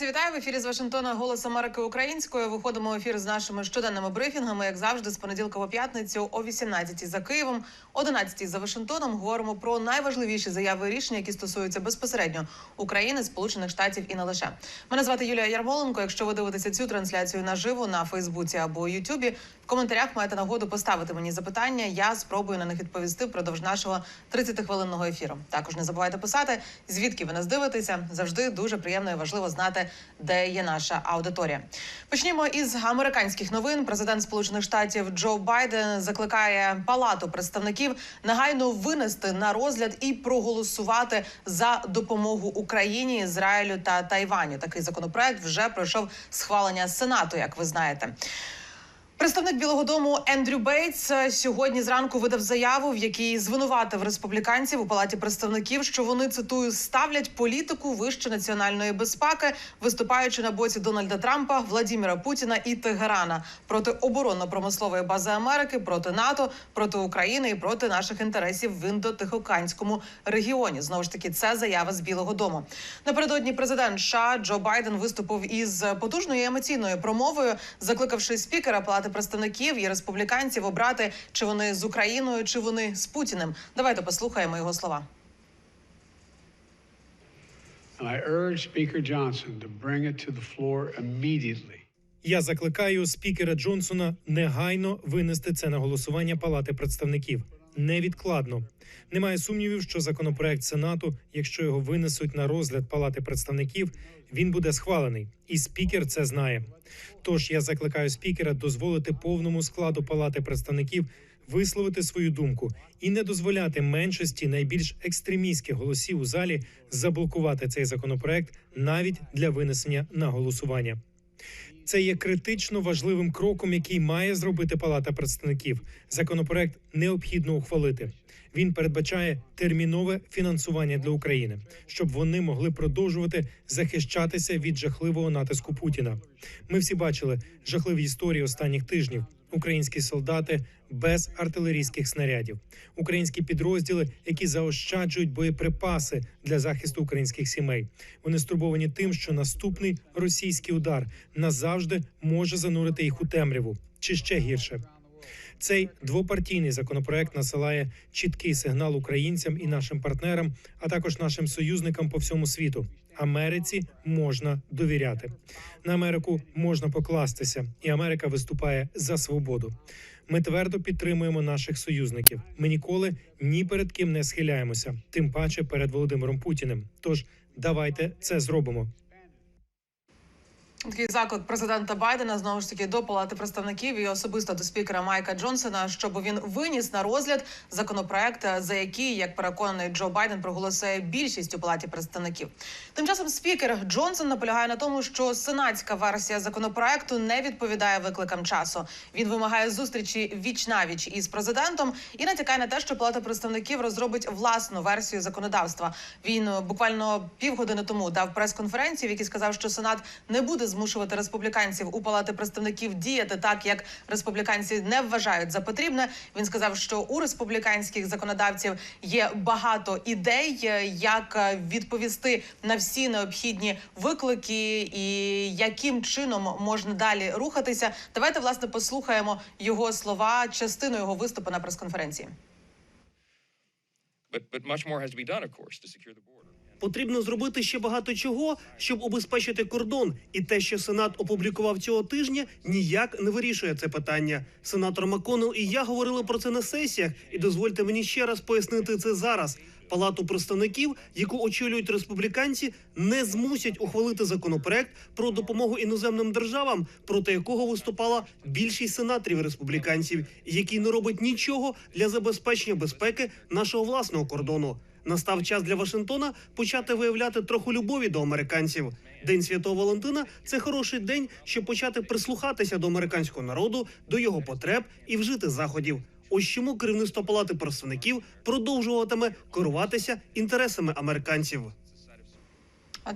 Друзі, вітаю в ефірі з Вашингтона Голос Америки українською. Виходимо в ефір з нашими щоденними брифінгами, як завжди, з понеділка по п'ятницю о 18 за Києвом, 11 за Вашингтоном. Говоримо про найважливіші заяви і рішення, які стосуються безпосередньо України, Сполучених Штатів і не лише. Мене звати Юлія Ярмоленко. Якщо ви дивитеся цю трансляцію наживо на Фейсбуці або Ютубі, в коментарях маєте нагоду поставити мені запитання. Я спробую на них відповісти впродовж нашого 30-хвилинного ефіру. Також не забувайте писати, звідки ви нас дивитеся. Завжди дуже приємно і важливо знати, де є наша аудиторія. Почнімо із американських новин. Президент Сполучених Штатів Джо Байден закликає Палату представників негайно винести на розгляд і проголосувати за допомогу Україні, Ізраїлю та Тайваню. Такий законопроект вже пройшов схвалення Сенату, як ви знаєте. Представник Білого Дому Ендрю Бейтс е, сьогодні зранку видав заяву, в якій звинуватив республіканців у палаті представників, що вони цитую ставлять політику вище національної безпеки, виступаючи на боці Дональда Трампа, Владіміра Путіна і Тегерана проти оборонно-промислової бази Америки, проти НАТО, проти України і проти наших інтересів в індотихоканському регіоні. Знову ж таки, це заява з Білого Дому. Напередодні президент США Джо Байден виступив із потужною емоційною промовою, закликавши спікера Палати представників і республіканців обрати, чи вони з Україною, чи вони з Путіним. Давайте послухаємо його слова. I urge Speaker Johnson to bring it to the floor immediately. Я закликаю спікера Джонсона негайно винести це на голосування Палати представників невідкладно. Немає сумнівів, що законопроект Сенату, якщо його винесуть на розгляд Палати представників, він буде схвалений, і спікер це знає. Тож я закликаю спікера дозволити повному складу Палати представників висловити свою думку і не дозволяти меншості найбільш екстремістських голосів у залі заблокувати цей законопроект навіть для винесення на голосування. Це є критично важливим кроком, який має зробити Палата представників. Законопроект необхідно ухвалити. Він передбачає термінове фінансування для України, щоб вони могли продовжувати захищатися від жахливого натиску Путіна. Ми всі бачили жахливі історії останніх тижнів. Українські солдати без артилерійських снарядів, українські підрозділи, які заощаджують боєприпаси для захисту українських сімей. Вони стурбовані тим, що наступний російський удар назавжди може занурити їх у темряву чи ще гірше. Цей двопартійний законопроект насилає чіткий сигнал українцям і нашим партнерам, а також нашим союзникам по всьому світу. Америці можна довіряти. На Америку можна покластися, і Америка виступає за свободу. Ми твердо підтримуємо наших союзників. Ми ніколи ні перед ким не схиляємося, тим паче перед Володимиром Путіним. Тож давайте це зробимо. Такий заклик президента Байдена знову ж таки до палати представників і особисто до спікера Майка Джонсона, щоб він виніс на розгляд законопроект, за який, як переконаний Джо Байден, проголосує більшість у палаті представників. Тим часом спікер Джонсон наполягає на тому, що сенатська версія законопроекту не відповідає викликам часу. Він вимагає зустрічі віч навіч із президентом і натякає на те, що палата представників розробить власну версію законодавства. Він е, буквально півгодини тому дав прес-конференцію, в якій сказав, що сенат не буде змушувати республіканців у палати представників діяти так, як республіканці не вважають за потрібне. Він сказав, що у республіканських законодавців є багато ідей, е, як е, відповісти на всі необхідні виклики і яким чином можна далі рухатися. Давайте власне послухаємо його слова, частину його виступу на прес-конференції. But, but much more has to be done, of course, to secure the border. Потрібно зробити ще багато чого, щоб убезпечити кордон. І те, що Сенат опублікував цього тижня, ніяк не вирішує це питання. Сенатор Маконел і я говорили про це на сесіях, і дозвольте мені ще раз пояснити це зараз. Палату представників, яку очолюють республіканці, не змусять ухвалити законопроект про допомогу іноземним державам, проти якого виступала більшість сенаторів республіканців, який не робить нічого для забезпечення безпеки нашого власного кордону. Настав час для Вашингтона почати виявляти трохи любові до американців. День Святого Валентина це хороший день, щоб почати прислухатися до американського народу, до його потреб і вжити заходів. Ось чому керівництво палати представників продовжуватиме керуватися інтересами американців.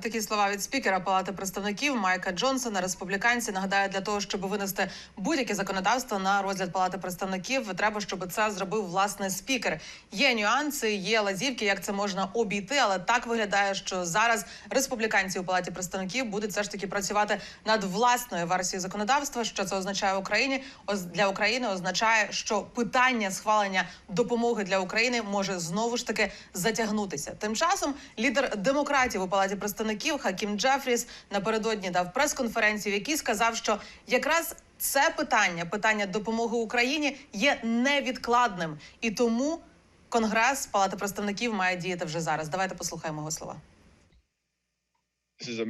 Такі слова від спікера Палати представників Майка Джонсона. Республіканці нагадаю, для того, щоб винести будь-яке законодавство на розгляд Палати представників, треба, щоб це зробив власне спікер. Є нюанси, є лазівки, як це можна обійти, але так виглядає, що зараз республіканці у Палаті представників будуть все ж таки працювати над власною версією законодавства. Що це означає Україні? Для України означає, що питання схвалення допомоги для України може знову ж таки затягнутися. Тим часом лідер демократів у палаті представників Хакім Джефріс напередодні дав прес-конференцію, в якій сказав, що якраз це питання, питання допомоги Україні, є невідкладним, і тому Конгрес Палата представників має діяти вже зараз. Давайте послухаємо його слова. This is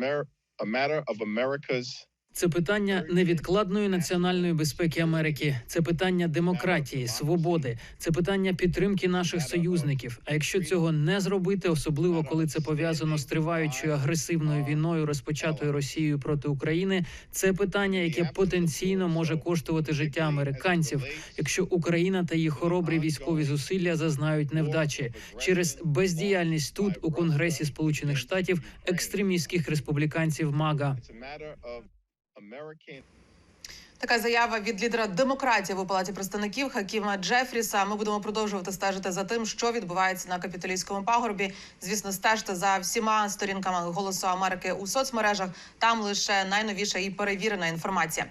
a matter of America's Це питання невідкладної національної безпеки Америки. Це питання демократії, свободи, це питання підтримки наших союзників. А якщо цього не зробити, особливо коли це пов'язано з триваючою агресивною війною, розпочатою Росією проти України, це питання, яке потенційно може коштувати життя американців, якщо Україна та її хоробрі військові зусилля зазнають невдачі через бездіяльність тут у Конгресі Сполучених Штатів екстремістських республіканців МАГА. Така заява від лідера демократів у палаті представників Хакіма Джефріса. Ми будемо продовжувати стежити за тим, що відбувається на капітолійському пагорбі. Звісно, стежте за всіма сторінками голосу Америки у соцмережах. Там лише найновіша і перевірена інформація.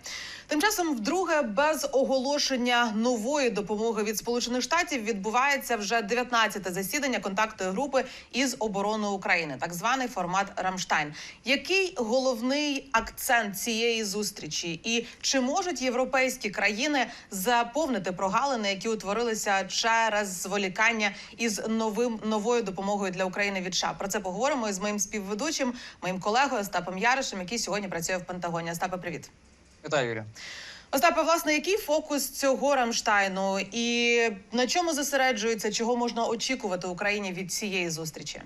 Тим часом, вдруге, без оголошення нової допомоги від Сполучених Штатів відбувається вже 19-те засідання контактної групи із обороною України, так званий формат Рамштайн. Який головний акцент цієї зустрічі, і чи можуть європейські країни заповнити прогалини, які утворилися через зволікання із новим новою допомогою для України від США? Про це поговоримо із моїм співведучим, моїм колегою Остапом Яришем, який сьогодні працює в Пентагоні. Остапе, привіт. Вітаю, Юрія. Остапе, власне, який фокус цього Рамштайну і на чому зосереджується, чого можна очікувати Україні від цієї зустрічі?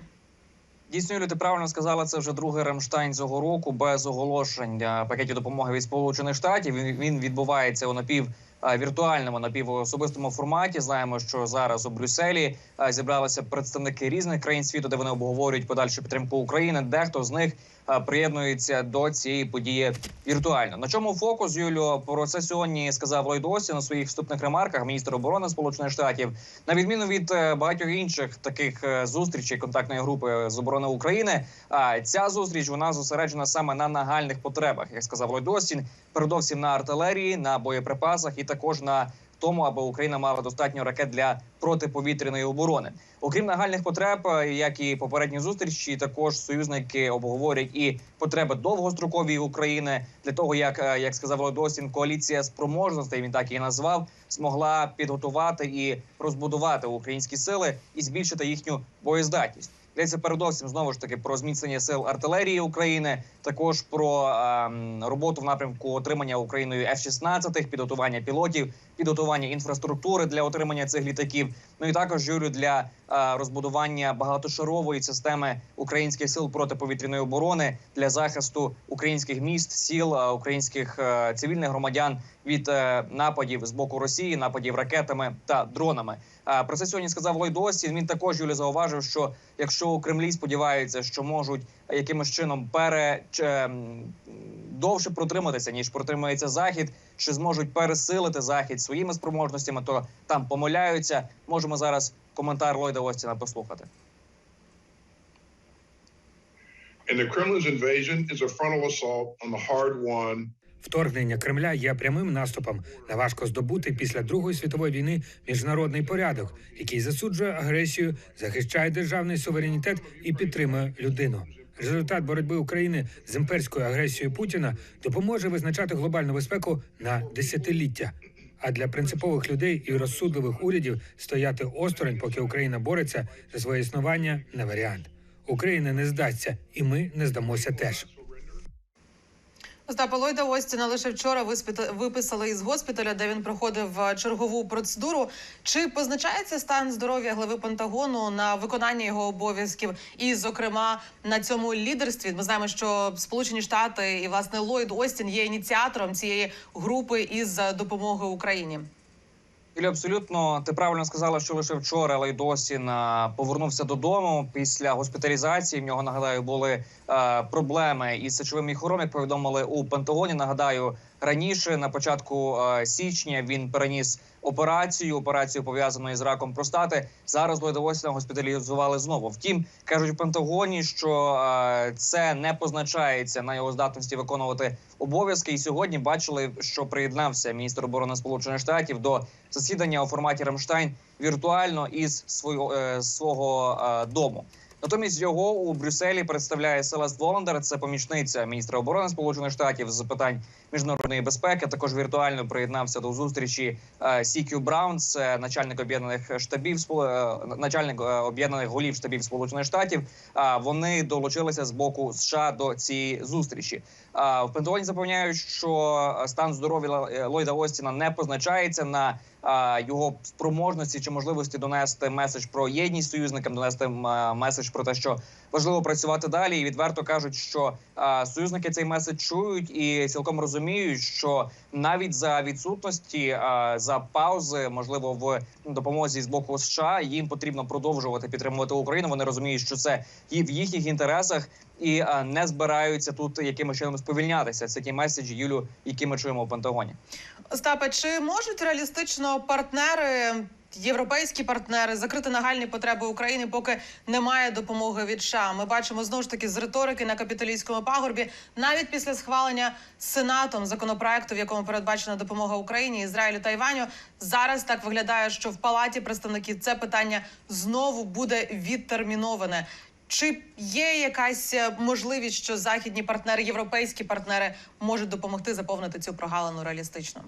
Дійсно, Юлі, ти правильно сказала, це вже другий Рамштайн цього року без оголошення пакетів допомоги від Сполучених Штатів. Він, він відбувається у напів віртуальному напівособистому форматі. Знаємо, що зараз у Брюсселі е, зібралися представники різних країн світу, де вони обговорюють подальшу підтримку України. Дехто з них е, приєднується до цієї події віртуально. На чому фокус Юлю про це сьогодні сказав Ллойд Остін у своїх вступних ремарках, міністр оборони Сполучених Штатів. На відміну від е, багатьох інших таких е, зустрічей контактної групи з оборони України, а ця зустріч вона зосереджена саме на нагальних потребах, як сказав Ллойд Остін, передовсім на артилерії, на боєприпасах і також на тому, аби Україна мала достатньо ракет для протиповітряної оборони. Окрім нагальних потреб, е, як і попередні зустрічі, також союзники обговорять і потреби довгострокові України для того, як, е, як сказав Ллойд коаліція спроможностей, він так її назвав, змогла підготувати і розбудувати українські сили і збільшити їхню боєздатність. Йдеться передовсім знову ж таки про зміцнення сил артилерії України, також про ем, роботу в напрямку отримання Україною F-16, підготування пілотів, підготування інфраструктури для отримання цих літаків. Ну і також Юрію, для е, розбудування багатошарової системи українських сил протиповітряної оборони для захисту українських міст, сіл, е, українських е, цивільних громадян від е, нападів з боку Росії, нападів ракетами та дронами. А про це сьогодні сказав Ллойд Остін. Він також Юлі зауважив, що якщо у Кремлі сподіваються, що можуть якимось чином пере довше протриматися ніж протримається захід, чи зможуть пересилити захід своїми спроможностями, то там помиляються. Можемо зараз коментар Ллойда Остіна послухати. And the Kremlin's invasion is a frontal assault on the hard-won Вторгнення Кремля є прямим наступом на важко здобутий після Другої світової війни міжнародний порядок, який засуджує агресію, захищає державний суверенітет і підтримує людину. Результат боротьби України з імперською агресією Путіна допоможе визначати глобальну безпеку на десятиліття. А для принципових людей і розсудливих урядів стояти осторонь, поки Україна бореться за своє існування, не варіант. Україна не здасться, і ми не здамося теж. Остапа Лойда Остіна лише вчора виписали із госпіталя, де він проходив е, чергову процедуру. Чи позначається стан здоров'я глави Пентагону на виконання його обов'язків, і, зокрема, на цьому лідерстві? Ми знаємо, що Сполучені Штати і власне Ллойд Остін є ініціатором цієї групи із е, допомоги Україні. Юлі, абсолютно ти правильно сказала, що лише вчора Лайдосін на повернувся додому після госпіталізації. В нього нагадаю були е, проблеми із сечовим міхором, як повідомили у Пентагоні. Нагадаю, раніше на початку е, січня він переніс операцію, операцію пов'язану із раком простати. Зараз Лайдосіна госпіталізували знову. Втім, кажуть в Пентагоні, що е, це не позначається на його здатності виконувати обов'язки. І сьогодні бачили, що приєднався міністр оборони Сполучених Штатів до засідання у форматі Рамштайн віртуально із свого, е, свого е, дому. Натомість його у Брюсселі представляє Селест Воландер. Це помічниця міністра оборони Сполучених Штатів з питань міжнародної безпеки. Також віртуально приєднався до зустрічі е, Сікю Браун, це начальник об'єднаних штабів е, начальник е, об'єднаних голів штабів Сполучених Штатів. Вони долучилися з боку США до цієї зустрічі. В Пентагоні запевняють, що стан здоров'я Ллойда Остіна не позначається на його спроможності чи можливості донести меседж про єдність союзникам, донести м, а, меседж про те, що важливо працювати далі. І відверто кажуть, що а, союзники цей меседж чують і цілком розуміють, що навіть за відсутності а, за паузи, можливо, в допомозі з боку США їм потрібно продовжувати підтримувати Україну. Вони розуміють, що це і в їхніх інтересах, і а, не збираються тут якимось чином сповільнятися. Це ті меседжі, Юлю, які ми чуємо в Пентагоні. Остапе, чи можуть реалістично партнери, європейські партнери, закрити нагальні потреби України, поки немає допомоги від США? Ми бачимо знову ж таки з риторики на капіталійському пагорбі, навіть після схвалення сенатом законопроекту, в якому передбачена допомога Україні, Ізраїлю та Іваню. Зараз так виглядає, що в палаті представників це питання знову буде відтерміноване. Чи є якась е, можливість, що західні партнери, європейські партнери можуть допомогти заповнити цю прогалину реалістично?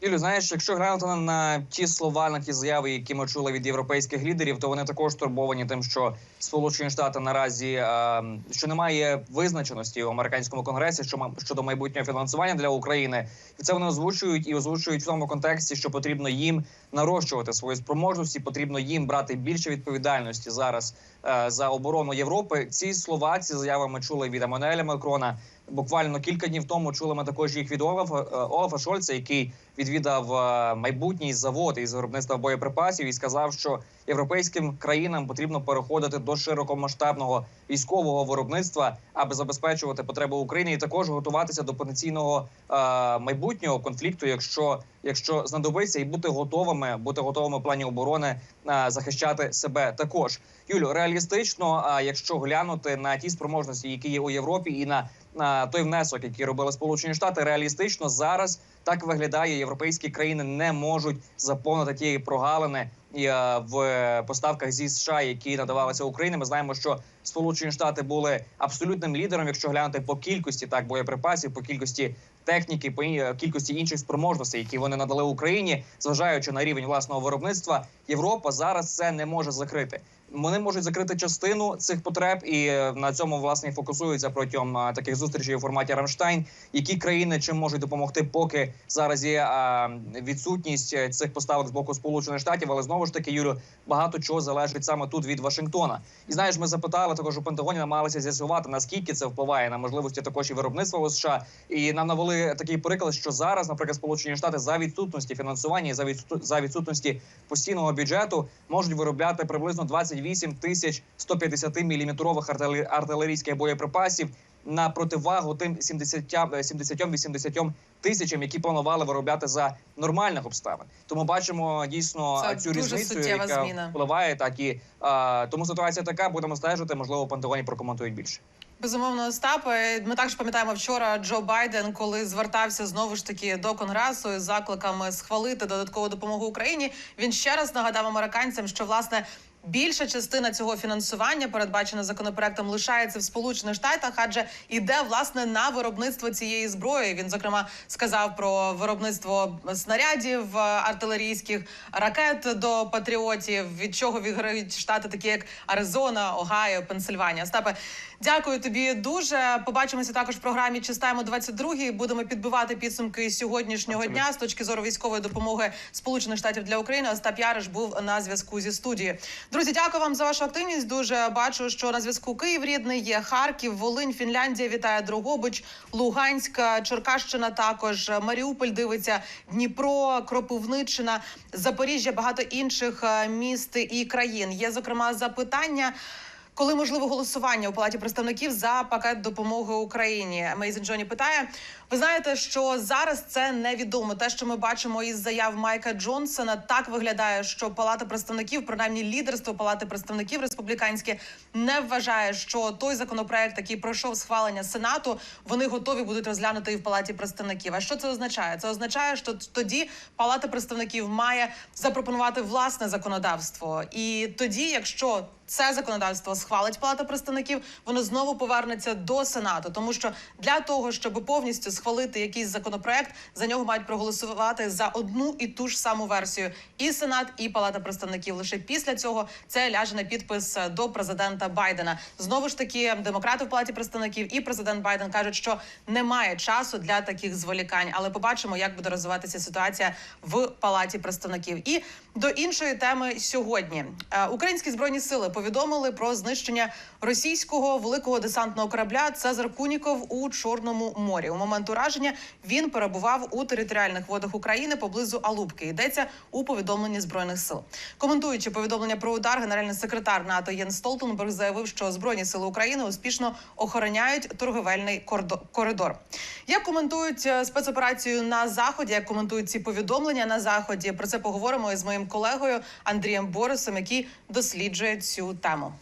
Юлю, знаєш, якщо глянути на, ті слова, на ті заяви, які ми чули від європейських лідерів, то вони також турбовані тим, що Сполучені Штати наразі е, що немає визначеності у американському конгресі що щодо майбутнього фінансування для України, і це вони озвучують і озвучують в тому контексті, що потрібно їм нарощувати свої спроможності, потрібно їм брати більше відповідальності зараз е, за оборону Європи. Ці слова, ці заяви ми чули від Еммануеля Макрона. Буквально кілька днів тому чули ми також їх від Олафа, е, Олафа Шольца, який відвідав е, майбутній завод із виробництва боєприпасів і сказав, що європейським країнам потрібно переходити до широкомасштабного військового виробництва, аби забезпечувати потреби України, і також готуватися до потенційного е, майбутнього конфлікту, якщо якщо знадобиться, і бути готовими, бути готовими в плані оборони захищати себе також. Юлю, реалістично, якщо глянути на ті спроможності, які є у Європі, і на той внесок, який робили Сполучені Штати, реалістично зараз так виглядає. Європейські країни не можуть заповнити тієї прогалини е, в поставках зі США, які надавалися Україні. Ми знаємо, що Сполучені Штати були абсолютним лідером, якщо глянути по кількості так боєприпасів, по кількості техніки, по кількості інших спроможностей, які вони надали Україні, зважаючи на рівень власного виробництва, Європа зараз це не може закрити. Вони можуть закрити частину цих потреб, і е, на цьому власне фокусуються протягом а, таких зустрічей у форматі Рамштайн. Які країни чим можуть допомогти, поки зараз є відсутність е, цих поставок з боку Сполучених Штатів, але знову ж таки, Юлю, багато чого залежить саме тут від Вашингтона. І знаєш, ми запитали також у Пентагоні, намагалися з'ясувати наскільки це впливає на можливості також і виробництва у США. І нам навели такий приклад, що зараз, наприклад, Сполучені Штати за відсутності фінансування і за відсутності постійного бюджету можуть виробляти приблизно 28 тисяч 150 міліметрових артиле- артилерійських боєприпасів на противагу тим 70-80 тисячам, які планували виробляти за нормальних обставин. Тому бачимо дійсно Це цю різницю, яка зміна. впливає. Так і а, тому ситуація така. Будемо стежити. Можливо, в Пентагоні прокоментують більше. Безумовно, Остапе. Ми також пам'ятаємо вчора Джо Байден, коли звертався знову ж таки до конгресу із закликами схвалити додаткову допомогу Україні. Він ще раз нагадав американцям, що власне. Більша частина цього фінансування, передбачена законопроектом, лишається в Сполучених Штатах, адже іде власне на виробництво цієї зброї. Він зокрема сказав про виробництво снарядів е, артилерійських ракет до патріотів, від чого виграють штати, такі як Аризона, Огайо, Пенсильванія. Остапе, Дякую тобі дуже. Побачимося також в програмі Чистаємо 22 Будемо підбивати підсумки сьогоднішнього дня з точки зору військової допомоги Сполучених Штатів для України. Остап Яриш був на зв'язку зі студією. Друзі, дякую вам за вашу активність. Дуже бачу, що на зв'язку Київ рідний є Харків, Волинь, Фінляндія. Вітає Дрогобич, Луганська, Черкащина. Також Маріуполь дивиться Дніпро, Кропивниччина, Запоріжжя, багато інших е, міст і країн. Є зокрема запитання. Коли можливо голосування у палаті представників за пакет допомоги Україні? Мейзен Джоні питає. Ви знаєте, що зараз це невідомо. Те, що ми бачимо із заяв Майка Джонсона, так виглядає, що Палата представників, принаймні лідерство Палати представників республіканське, не вважає, що той законопроект, який пройшов схвалення Сенату, вони готові будуть розглянути і в Палаті представників. А що це означає? Це означає, що тоді Палата представників має запропонувати власне законодавство, і тоді, якщо це законодавство схвалить Палата представників, воно знову повернеться до Сенату, тому що для того, щоб повністю схвалити якийсь законопроект, за нього мають проголосувати за одну і ту ж саму версію і Сенат, і Палата представників. Лише після цього це ляже на підпис до президента Байдена. Знову ж таки, демократи в Палаті представників і президент Байден кажуть, що немає часу для таких зволікань, але побачимо, як буде розвиватися ситуація в Палаті представників. І до іншої теми сьогодні Е, українські збройні сили повідомили про знищення російського великого десантного корабля Цезар Куніков у Чорному морі. У момент ураження він перебував у територіальних водах України поблизу Алубки. Йдеться у повідомленні збройних сил. Коментуючи повідомлення про удар, генеральний секретар НАТО Єн Столтенберг заявив, що збройні сили України успішно охороняють торговельний коридор. Як коментують е, спецоперацію на заході? Як коментують ці повідомлення на заході? Про це поговоримо із моїм колегою Андрієм Борисом, який досліджує цю тему.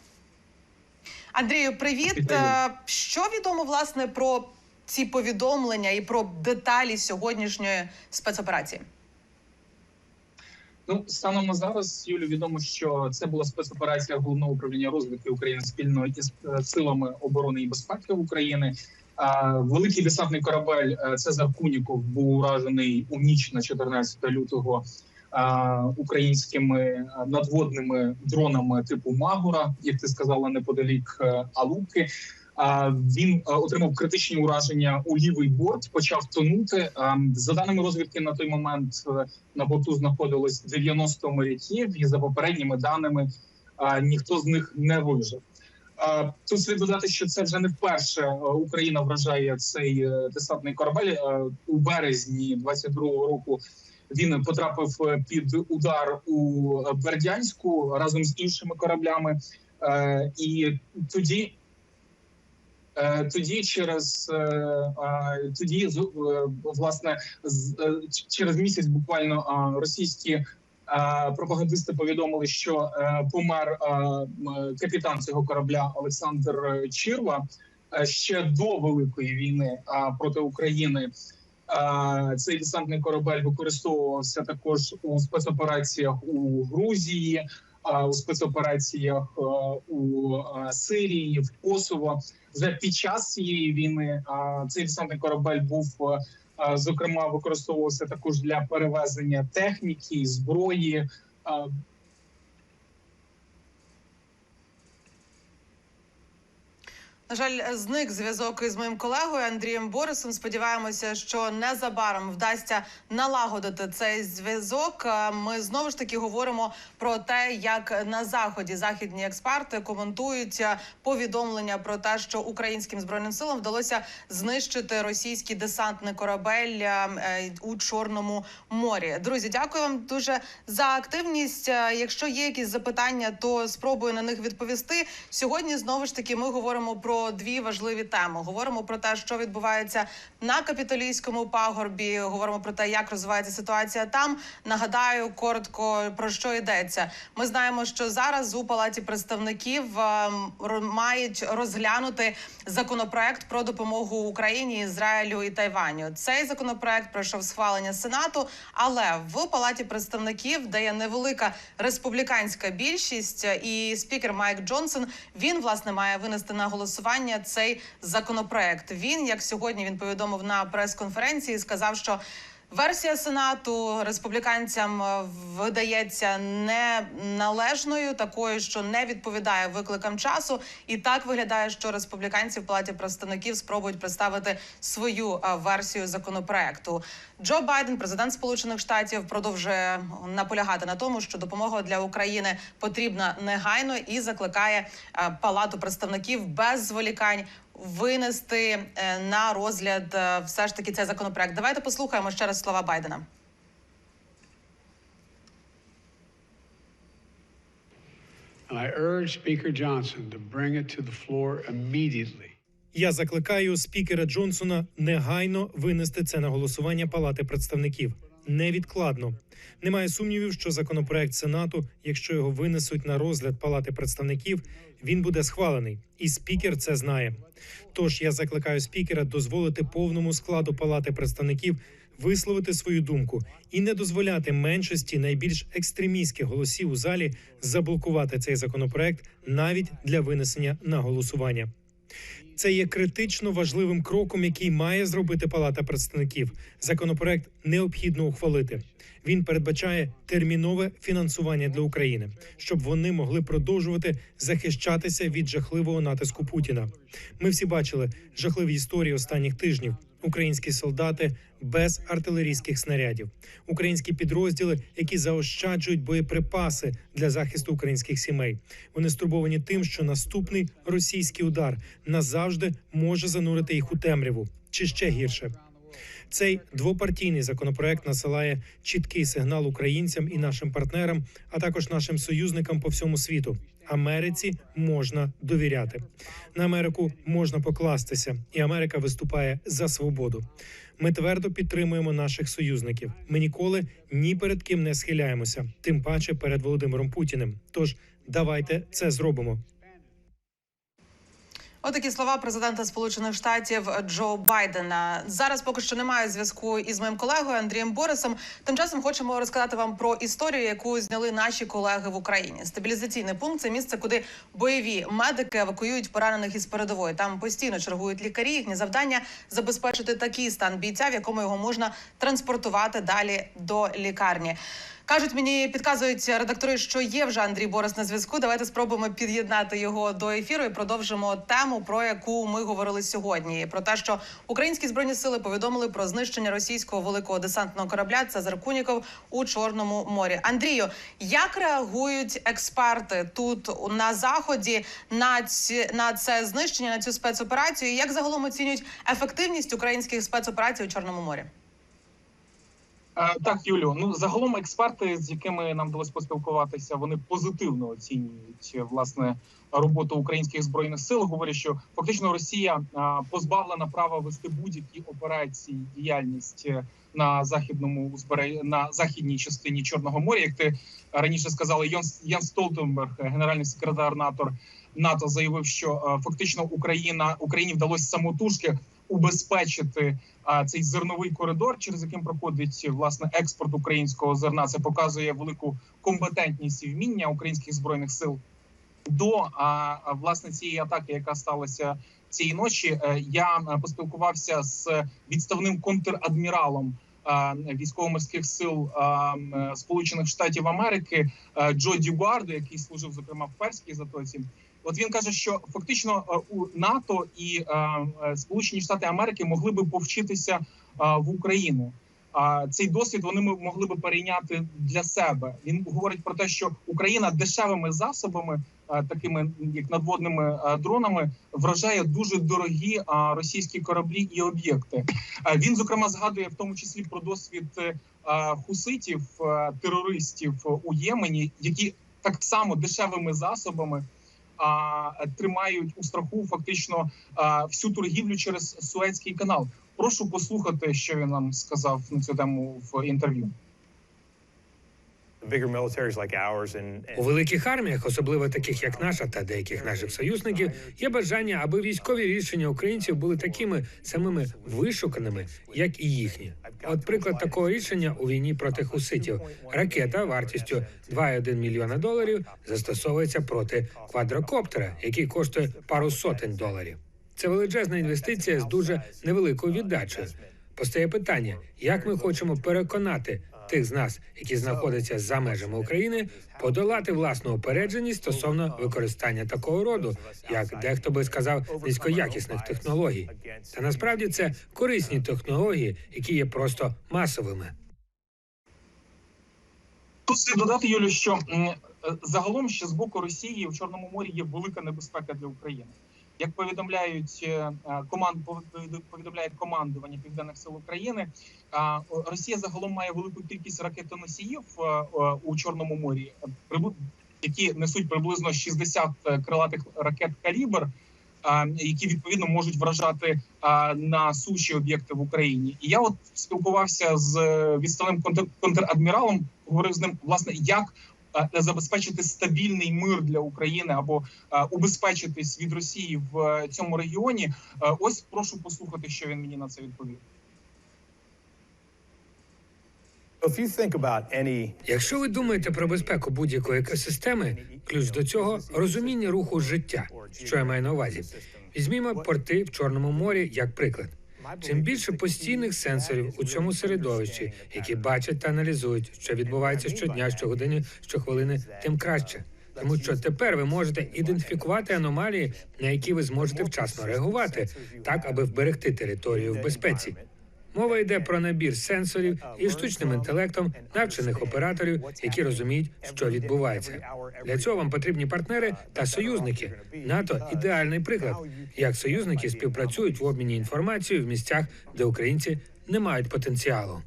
Андрію, привіт. Е, Що відомо власне про ці повідомлення і про деталі сьогоднішньої спецоперації? Ну, станом на зараз, Юлю, відомо, що це була спецоперація головного управління розвідки України спільно із е, силами оборони і безпеки України. Великий десантний корабель е, Цезар Куніков був уражений у ніч на 14 лютого українськими е, надводними дронами типу Магура, як ти сказала, неподалік Алуки. Він е, отримав критичні ураження у лівий борт, почав тонути. За даними розвідки, на той момент е, на борту знаходилось 90 моряків, і за попередніми даними ніхто з них не вижив. Тут слід додати, що це вже не вперше е, Україна вражає цей десантний корабель у березні 22-го року. Він потрапив під удар у Бердянську разом з іншими кораблями, і тоді Тоді через е, е, тоді е, власне е, через місяць буквально е, російські е, пропагандисти повідомили, що е, помер е, капітан цього корабля Олександр Чірва Е, ще до великої війни е, проти України. е, Цей десантний корабель використовувався також у спецопераціях у Грузії, е, у спецопераціях е, у е, Сирії, в Косово вже під час цієї війни цей десантний корабель був е, зокрема використовувався також для перевезення техніки, зброї. На жаль, зник зв'язок із моїм колегою Андрієм Борисом. Сподіваємося, що незабаром вдасться налагодити цей зв'язок. Е, Ми знову ж таки говоримо про те, як на заході західні експерти коментують е, повідомлення про те, що українським збройним силам вдалося знищити російський десантний корабель е, у Чорному морі. Друзі, дякую вам дуже за активність. Якщо є якісь запитання, то спробую на них відповісти. Сьогодні знову ж таки ми говоримо про дві важливі теми. Говоримо про те, що відбувається на капітолійському пагорбі. Говоримо про те, як розвивається ситуація там. Нагадаю коротко про що йдеться. Ми знаємо, що зараз у палаті представників ем, мають розглянути законопроект про допомогу Україні, Ізраїлю і Тайваню. Цей законопроект пройшов схвалення Сенату, але в палаті представників, де є невелика республіканська більшість, і спікер Майк Джонсон він власне має винести на голосування цей законопроект. Він як сьогодні він повідомив на прес-конференції, сказав, що Версія сенату республіканцям е, видається неналежною, такою, що не відповідає викликам часу. І так виглядає, що республіканці в палаті представників спробують представити свою е, версію законопроекту. Джо Байден, президент Сполучених Штатів, продовжує наполягати на тому, що допомога для України потрібна негайно і закликає е, палату представників без зволікань винести е, на розгляд е, все ж таки цей законопроект. Давайте послухаємо ще раз слова Байдена. I urge Speaker Johnson to bring it to the floor immediately. Я закликаю спікера Джонсона негайно винести це на голосування Палати представників невідкладно. Немає сумнівів, що законопроект Сенату, якщо його винесуть на розгляд Палати представників, він буде схвалений, і спікер це знає. Тож я закликаю спікера дозволити повному складу Палати представників висловити свою думку і не дозволяти меншості найбільш екстремістських голосів у залі заблокувати цей законопроект навіть для винесення на голосування. Це є критично важливим кроком, який має зробити Палата представників. Законопроект необхідно ухвалити. Він передбачає термінове фінансування для України, щоб вони могли продовжувати захищатися від жахливого натиску Путіна. Ми всі бачили жахливі історії останніх тижнів. Українські солдати без артилерійських снарядів, українські підрозділи, які заощаджують боєприпаси для захисту українських сімей. Вони стурбовані тим, що наступний російський удар назавжди може занурити їх у темряву чи ще гірше. Цей двопартійний законопроект насилає чіткий сигнал українцям і нашим партнерам, а також нашим союзникам по всьому світу. Америці можна довіряти. На Америку можна покластися, і Америка виступає за свободу. Ми твердо підтримуємо наших союзників. Ми ніколи ні перед ким не схиляємося, тим паче перед Володимиром Путіним. Тож давайте це зробимо. Отакі слова президента Сполучених Штатів Джо Байдена. Зараз поки що немає зв'язку із моїм колегою Андрієм Борисом. Тим часом хочемо розказати вам про історію, яку зняли наші колеги в Україні. Стабілізаційний пункт це місце, куди бойові медики евакуюють поранених із передової. Там постійно чергують лікарі. Їхнє завдання забезпечити такий стан бійця, в якому його можна транспортувати далі до лікарні. Кажуть, мені підказують редактори, що є вже Андрій Борис на зв'язку. Давайте спробуємо під'єднати його до ефіру і продовжимо тему, про яку ми говорили сьогодні. Про те, що українські збройні сили повідомили про знищення російського великого десантного корабля Цезар Куніков у Чорному морі. Андрію, як реагують експерти тут на заході на ці на це знищення, на цю спецоперацію? І як загалом оцінюють ефективність українських спецоперацій у Чорному морі? Е, Так, Юлю. Ну загалом експерти, з якими нам вдалося поспілкуватися, вони позитивно оцінюють е, власне роботу українських збройних сил. Говорять, що фактично Росія е, позбавлена права вести будь-які операції діяльність на західному узбережжі на західній частині Чорного моря. Як ти раніше сказала, Йонс Ян Столтенберг, генеральний секретар НАТО, НАТО заявив, що фактично Україна Україні вдалося самотужки убезпечити цей зерновий коридор, через яким проходить власне експорт українського зерна. Це показує велику компетентність і вміння українських збройних сил до а, а, власне цієї атаки, яка сталася цієї ночі. е, Я е, поспілкувався з відставним контрадміралом. Військово-морських сил а, е, Сполучених Штатів Америки е, Джо Дюгардо, який служив зокрема в перській затоці, От він каже, що фактично е, у НАТО і е, е, Сполучені Штати Америки могли би повчитися в Україну. А цей досвід вони могли би перейняти для себе. Він говорить про те, що Україна дешевими засобами, такими як надводними дронами, вражає дуже дорогі російські кораблі і об'єкти. Він зокрема згадує в тому числі про досвід хуситів, терористів у Ємені, які так само дешевими засобами тримають у страху фактично а, всю торгівлю через Суецький канал. Прошу послухати, що він нам сказав на цю тему в інтерв'ю. У великих арміях, особливо таких як наша та деяких наших союзників, є бажання, аби військові рішення українців були такими самими вишуканими, як і їхні. От приклад такого рішення у війні проти хуситів. Ракета вартістю 2,1 мільйона доларів застосовується проти квадрокоптера, який коштує пару сотень доларів. Це величезна інвестиція з дуже невеликою віддачею. Постає питання, як ми хочемо переконати тих з нас, які знаходяться за межами України, подолати власну упередженість стосовно використання такого роду, як дехто би сказав, низькоякісних технологій. Та насправді це корисні технології, які є просто масовими. Тут слід додати, Юлю, що е, загалом ще з боку Росії в Чорному морі є велика небезпека для України. Як повідомляють е, е, команд, повід- повідомляє командування південних сил України, Росія загалом має велику кількість ракетоносіїв е, у Чорному морі, які несуть приблизно 60 крилатих ракет калібр. Які відповідно можуть вражати на суші об'єкти в Україні, і я от спілкувався з відставним контр- контрадміралом, говорив з ним власне, як забезпечити стабільний мир для України або е, убезпечитись від Росії в е, цьому регіоні. Е, Ось прошу послухати, що він мені на це відповів. Якщо ви думаєте про безпеку будь-якої екосистеми, ключ до цього розуміння руху життя. Що я маю на увазі? Візьмімо порти в Чорному морі як приклад. Чим більше постійних сенсорів у цьому середовищі, які бачать та аналізують, що відбувається щодня, щогодини, щохвилини, тим краще. Тому що тепер ви можете ідентифікувати аномалії, на які ви зможете вчасно реагувати, так аби вберегти територію в безпеці. Мова йде про набір сенсорів і штучним інтелектом навчених операторів, які розуміють, що відбувається. Для цього вам потрібні партнери та союзники. НАТО ідеальний приклад, як союзники співпрацюють в обміні інформацією в місцях, де українці не мають потенціалу.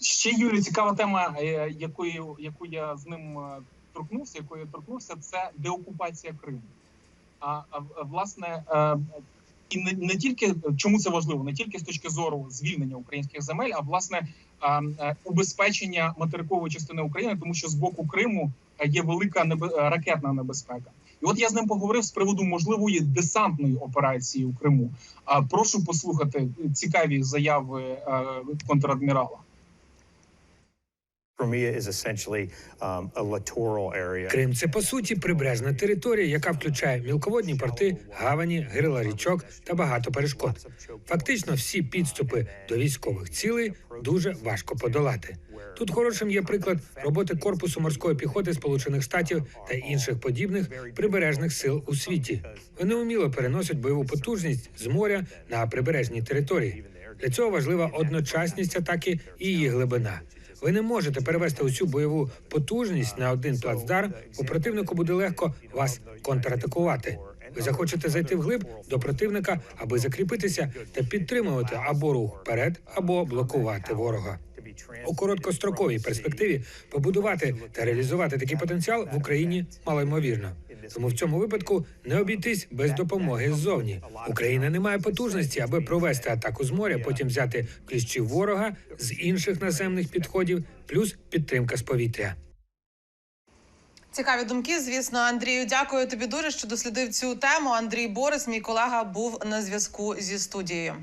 Ще Юлі, цікава тема, е, якою яку я з ним е, торкнувся, якою я торкнувся, це деокупація Криму. А власне, е, і не, не тільки чому це важливо, не тільки з точки зору звільнення українських земель, а власне е, убезпечення материкової частини України, тому що з боку Криму е, є велика небе, е, ракетна небезпека. І от я з ним поговорив з приводу можливої десантної операції у Криму. А прошу послухати цікаві заяви контрадмірала. Крим це по суті прибережна територія, яка включає мілководні порти, гавані, грила річок та багато перешкод. Фактично, всі підступи до військових цілей дуже важко подолати. Тут хорошим є приклад роботи корпусу морської піхоти Сполучених Штатів та інших подібних прибережних сил у світі. Вони уміло переносять бойову потужність з моря на прибережні території. Для цього важлива одночасність атаки і її глибина. Ви не можете перевести усю бойову потужність на один плацдарм, бо противнику буде легко вас контратакувати. Ви захочете зайти вглиб до противника, аби закріпитися та підтримувати або рух вперед, або блокувати ворога. У короткостроковій перспективі побудувати та реалізувати такий потенціал в Україні малоймовірно. Тому в цьому випадку не обійтись без допомоги ззовні. Україна не має потужності, аби провести атаку з моря, потім взяти кліщі ворога з інших наземних підходів, плюс підтримка з повітря. Цікаві думки. Звісно, Андрію, дякую тобі дуже, що дослідив цю тему. Андрій Борис, мій колега, був на зв'язку зі студією.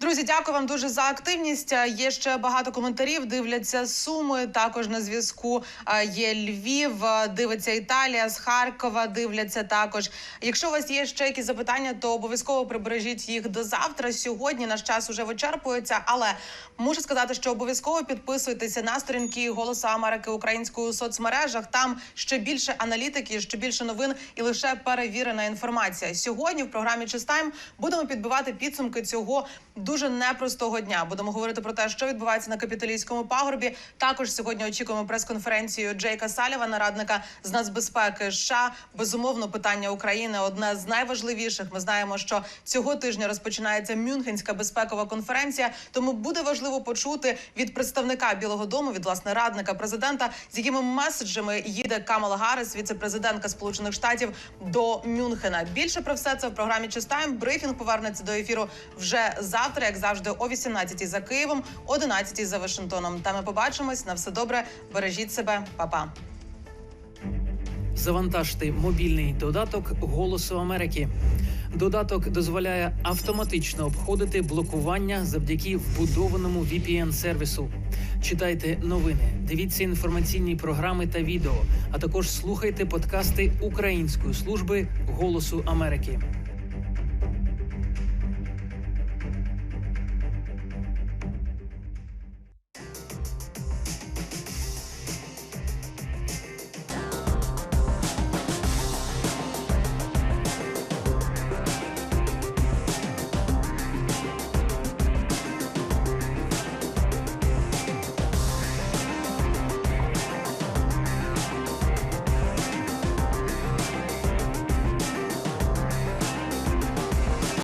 Друзі, дякую вам дуже за активність. Е, Є ще багато коментарів. Дивляться Суми. Також на зв'язку е, є Львів. е, Дивиться Італія з Харкова. Дивляться також. Якщо у вас є ще якісь запитання, то обов'язково прибережіть їх до завтра. Сьогодні наш час уже вичерпується, але мушу сказати, що обов'язково підписуйтеся на сторінки Голосу Америки українською у соцмережах. Там ще більше аналітики, ще більше новин і лише перевірена інформація. Сьогодні в програмі Чистайм будемо підбивати підсумки цього дуже непростого дня. Будемо говорити про те, що відбувається на капіталійському пагорбі. Також сьогодні очікуємо прес-конференцію Джейка Салівана, радника з нацбезпеки США. Безумовно, питання України одне з найважливіших. Ми знаємо, що цього тижня розпочинається Мюнхенська безпекова конференція. Тому буде важливо почути від представника Білого Дому, від власне радника президента, з якими меседжами їде Камала Гарріс, віце-президентка Сполучених Штатів до Мюнхена. Більше про все це в програмі Чистайм. Брифінг повернеться до ефіру вже завтра, як завжди, о 18 за Києвом, 11 за Вашингтоном. Та ми побачимось. На все добре. Бережіть себе, Па-па. Завантажте мобільний додаток Голосу Америки. Додаток дозволяє автоматично обходити блокування завдяки вбудованому VPN-сервісу. Читайте новини, дивіться інформаційні програми та відео, а також слухайте подкасти Української служби Голосу Америки.